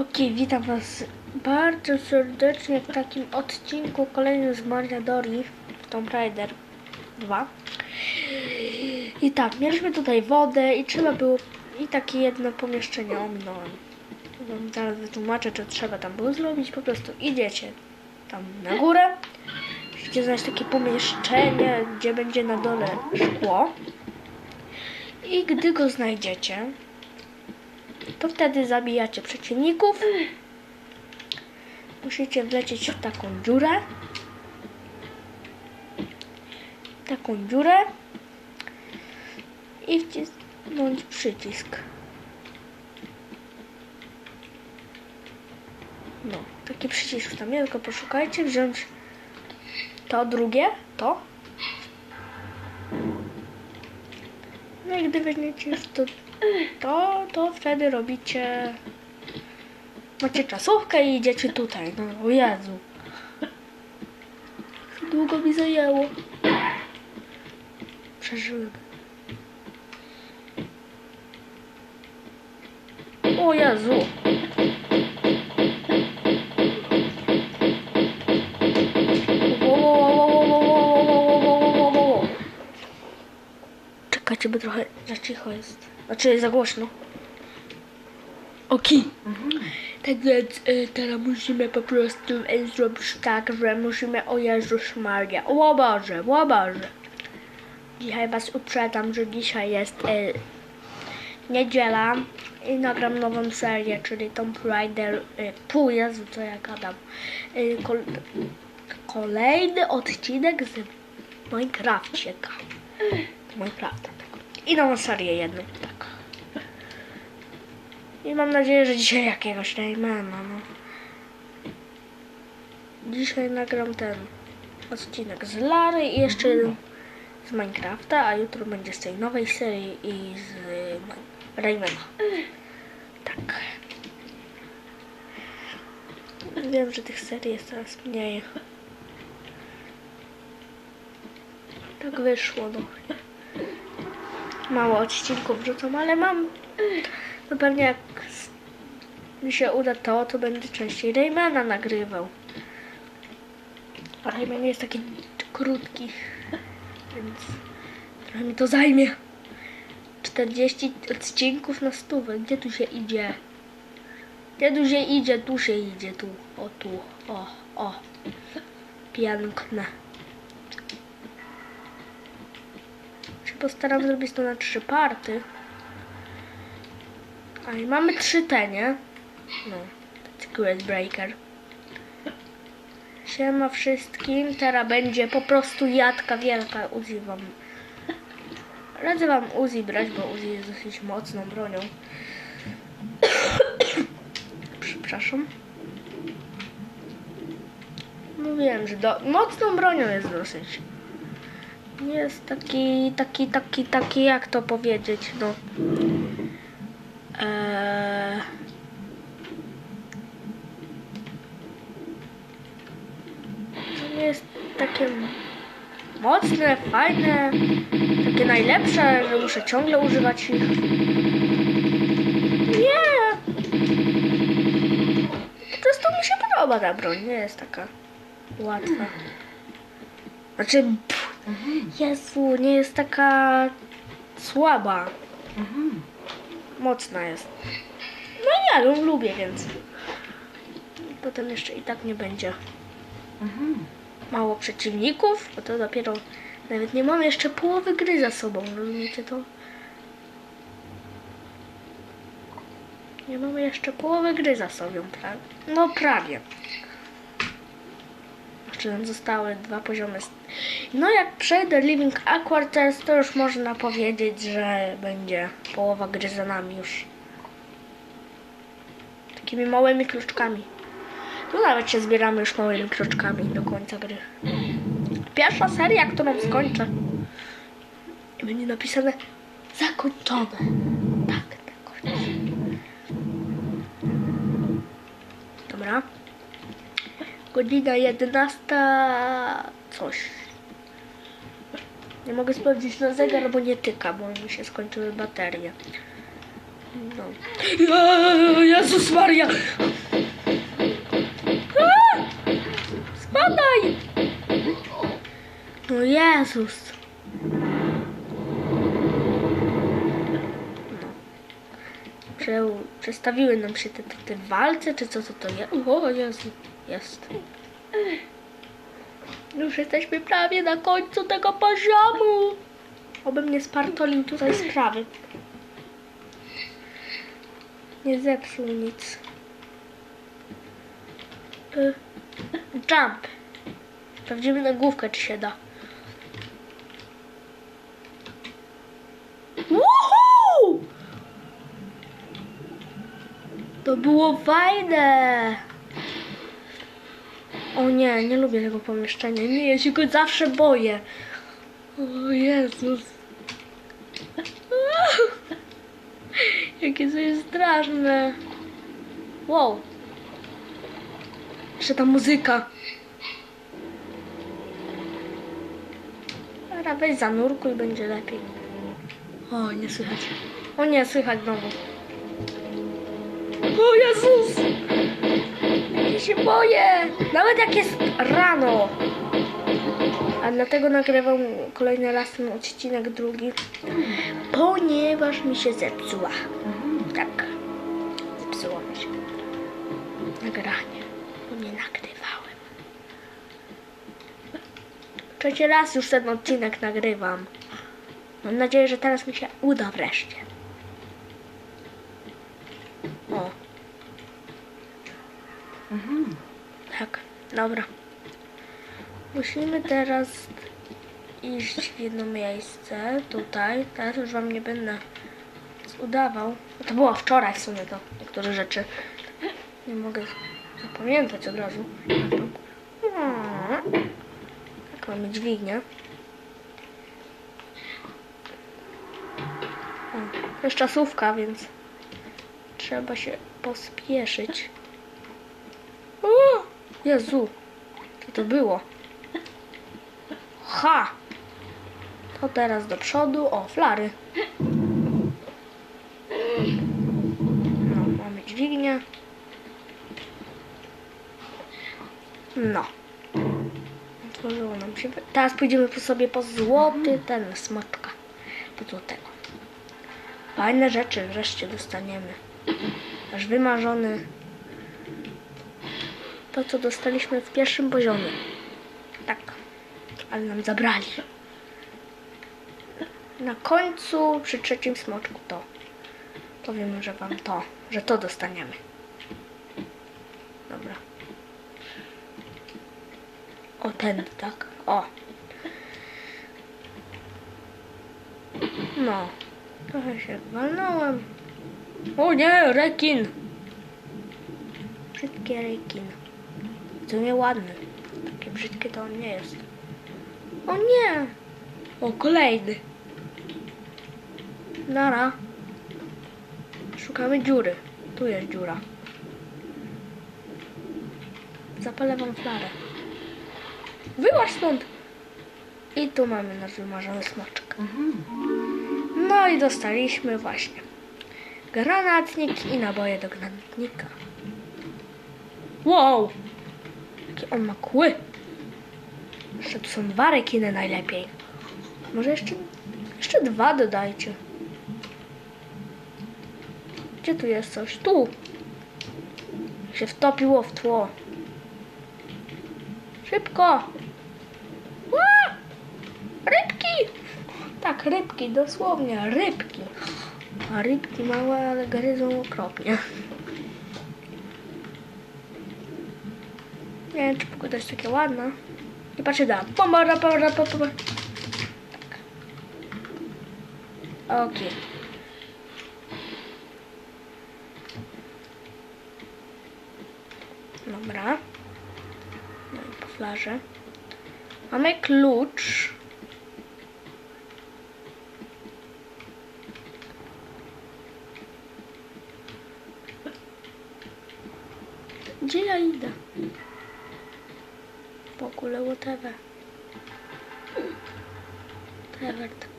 Okej, witam Was bardzo serdecznie w takim odcinku kolejnym z Mariadori Tomb Raider 2. I tak, mieliśmy tutaj wodę i trzeba było i takie jedno pomieszczenie ominąłem. Wam zaraz wytłumaczę, co trzeba tam było zrobić. Po prostu idziecie tam na górę. Musicie znaleźć takie pomieszczenie, gdzie będzie na dole szkło. I gdy go znajdziecie, to wtedy zabijacie przeciwników. Musicie wlecieć w taką dziurę. Taką dziurę. I wcisnąć przycisk. No, taki przycisk tam jest, tylko poszukajcie, wziąć to drugie, to. No i gdy weźmiecie to, to, to wtedy robicie... Macie czasówkę i idziecie tutaj. No, o Jezu. Długo mi zajęło. Przeżyłem. O Jezu. Bo trochę za cicho jest. Znaczy za głośno. Okej. Tak więc y, teraz musimy po prostu y, zrobić tak, że musimy o Jezus Maria. O Boże, o Boże. Dzisiaj was uprzedzam, że dzisiaj jest y, niedziela i nagram nową serię, czyli Tomb Raider y, pół, Jezu, co ja gadam. Y, kol, kolejny odcinek z Minecrafcieka. Minecrafta, tak. I nową serię jedną, tak. I mam nadzieję, że dzisiaj jakiegoś Raymana, no. Dzisiaj nagram ten odcinek z Lary i jeszcze jeden z Minecrafta, a jutro będzie z tej nowej serii i z Ma- Raymana. Tak. Wiem, że tych serii jest coraz mniej. Tak wyszło, no. Mało odcinków wrzucam, ale mam no pewnie jak mi się uda to, to będę częściej Raymana nagrywał. A Rayman jest taki krótki, więc trochę mi to zajmie. 40 odcinków na stówę. Gdzie tu się idzie? Gdzie tu się idzie? Tu się idzie, tu. O, tu. O, o. Piękne. Postaram zrobić to na trzy party. A i mamy trzy te, nie? No. Secret Breaker. Siema wszystkim. Teraz będzie po prostu jadka wielka. Uzi wam. Radzę wam Uzi brać, bo Uzi jest dosyć mocną bronią. Przepraszam. Mówiłem, że do... mocną bronią jest dosyć. Jest taki, taki, taki, taki, jak to powiedzieć, no. Eee... Jest takie mocne, fajne, takie najlepsze, że muszę ciągle używać ich. Nie! Po prostu mi się podoba ta broń, nie jest taka łatwa. Znaczy, pff, Jezu, nie jest taka słaba. Mocna jest. No ja ją lubię, więc potem jeszcze i tak nie będzie mało przeciwników, bo to dopiero nawet nie mamy jeszcze połowy gry za sobą, rozumiecie to? Nie mamy jeszcze połowy gry za sobą, prawie. No prawie. Jeszcze nam zostały dwa poziomy. No jak przejdę Living Aquarters, to już można powiedzieć, że będzie połowa gry za nami już. Takimi małymi kluczkami. Tu nawet się zbieramy już małymi kroczkami do końca gry. Pierwsza seria, którą skończę. Będzie napisane zakończone. Godzina 11 coś. Nie mogę sprawdzić na zegar, bo nie tyka, bo mi się skończyły baterie. No. Jezus Maria! Spadaj! No Jezus! Prze, przestawiły nam się te, te, te walce, czy co to to jest? O Jezu, jest. Już jesteśmy prawie na końcu tego poziomu. Oby mnie spartolił tutaj sprawy. Nie zepsuł nic. Y, Jump. Sprawdzimy na główkę, czy się da. Woohoo! To było fajne! O nie, nie lubię tego pomieszczenia. Nie, ja się go zawsze boję. O Jezus. Jakie to jest straszne. Wow. Jeszcze ta muzyka. Dobra, weź zanurkuj, będzie lepiej. O, nie słychać. O nie, słychać znowu. O Jezus! Ja się boję! Nawet jak jest rano. A dlatego nagrywam kolejny raz ten odcinek drugi. Ponieważ mi się zepsuła. Tak. Zepsuło mi się. Nagranie. Bo nie nagrywałem. Trzeci raz już ten odcinek nagrywam. Mam nadzieję, że teraz mi się uda wreszcie. O. Tak, dobra. Musimy teraz iść w jedno miejsce, tutaj. Teraz już wam nie będę udawał. No to było wczoraj w sumie to, niektóre rzeczy. Nie mogę zapamiętać od razu. Tak, mamy dźwignię. O, to jest czasówka, więc trzeba się pospieszyć. Jezu, co to było? Ha! To teraz do przodu. O, flary. No, mamy dźwignię. No. Otworzyło nam się. Teraz pójdziemy po sobie po złoty ten smoczka. Po złotego. Fajne rzeczy wreszcie dostaniemy. Aż wymarzony. To, co dostaliśmy w pierwszym poziomie. Tak. Ale nam zabrali. Na końcu, przy trzecim smoczku, to. Powiem, że wam to, że to dostaniemy. Dobra. O, ten, tak. O. No. Trochę się walnąłem. O nie, rekin. Brzydkie rekin. To nie ładny. Takie brzydkie to on nie jest. O nie! O, kolejny. Nara. Szukamy dziury. Tu jest dziura. Zapalę wam flarę. Wyłaź stąd! I tu mamy nasz wymarzony smoczek. No i dostaliśmy właśnie granatnik i naboje do granatnika. Wow! Jakie on ma kły! Jeszcze tu są dwa rekiny najlepiej. Może jeszcze, jeszcze dwa dodajcie. Gdzie tu jest coś? Tu! Się wtopiło w tło. Szybko! Rybki! Tak, rybki, dosłownie, rybki. A rybki małe, ale gryzą okropnie. Nie wiem, czy pogoda jest taka ładna. I patrzę da. Pomara, pomara, pomara. Tak. Okej. Dobra. No i po flarze. Mamy klucz. Gdzie ja idę? W ogóle whatever. Whatever.